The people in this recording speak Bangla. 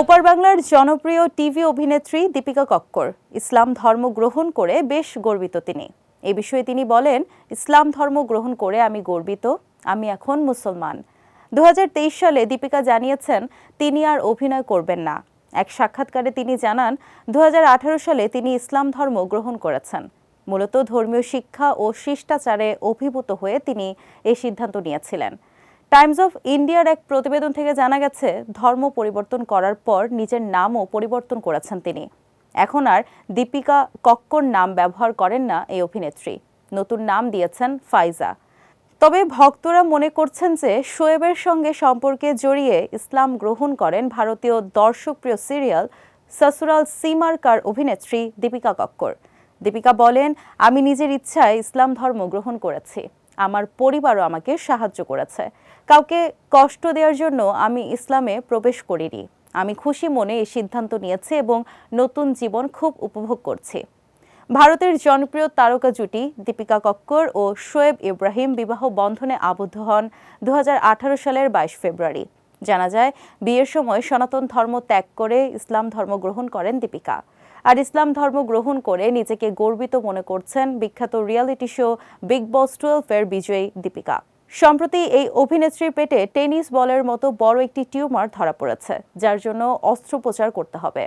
ওপার বাংলার জনপ্রিয় টিভি অভিনেত্রী দীপিকা কক্কর ইসলাম ধর্ম গ্রহণ করে বেশ গর্বিত তিনি। এ বিষয়ে তিনি বলেন, ইসলাম ধর্ম গ্রহণ করে আমি গর্বিত, আমি এখন মুসলমান। দু হাজার তেইশ সালে দীপিকা জানিয়েছেন, তিনি আর অভিনয় করবেন না। এক সাক্ষাৎকারে তিনি জানান দু হাজার আঠারো সালে তিনি ইসলাম ধর্ম গ্রহণ করেছেন। মূলত ধর্মীয় শিক্ষা ও শিষ্টাচারে অভিভূত হয়ে তিনি এই সিদ্ধান্ত নিয়েছিলেন। টাইমস অফ ইন্ডিয়ার এক প্রতিবেদন থেকে জানা গেছে, ধর্ম পরিবর্তন করার পর নিজের নামও পরিবর্তন করেছেন তিনি। এখন আর দীপিকা কক্কর নাম ব্যবহার করেন না এই অভিনেত্রী। নতুন নাম দিয়েছেন ফাইজা। তবে ভক্তরা মনে করছেন যে শোয়েবের সঙ্গে সম্পর্কে জড়িয়ে ইসলাম গ্রহণ করেন ভারতীয় দর্শকপ্রিয় সিরিয়াল সসুরাল সিমার্কার অভিনেত্রী দীপিকা কক্কর। দীপিকা বলেন, আমি নিজের ইচ্ছায় ইসলাম ধর্ম গ্রহণ করেছি। আমার পরিবারও আমাকে সাহায্য করেছে। কাউকে কষ্ট দেওয়ার জন্য আমি ইসলামে প্রবেশ করিনি। আমি খুশি মনে এই সিদ্ধান্ত নিয়েছি এবং নতুন জীবন খুব উপভোগ করছি। ভারতের জনপ্রিয় তারকা জুটি দীপিকা কক্কর ও শোয়েব ইব্রাহিম বিবাহ বন্ধনে আবদ্ধ হন দু হাজার আঠারো সালের বাইশ ফেব্রুয়ারি। জানা যায়, বিয়ের সময় সনাতন ধর্ম ত্যাগ করে ইসলাম ধর্ম গ্রহণ করেন দীপিকা। আর ইসলাম ধর্ম গ্রহণ করে নিজেকে গর্বিত মনে করছেন বিখ্যাত reality show Bigg Boss twelve এর বিজয়ী দীপিকা। সম্প্রতি এই অভিনেত্রীর পেটে টেনিস বলের মতো বড় একটি টিউমার ধরা পড়েছে, যার জন্য অস্ত্রোপচার করতে হবে।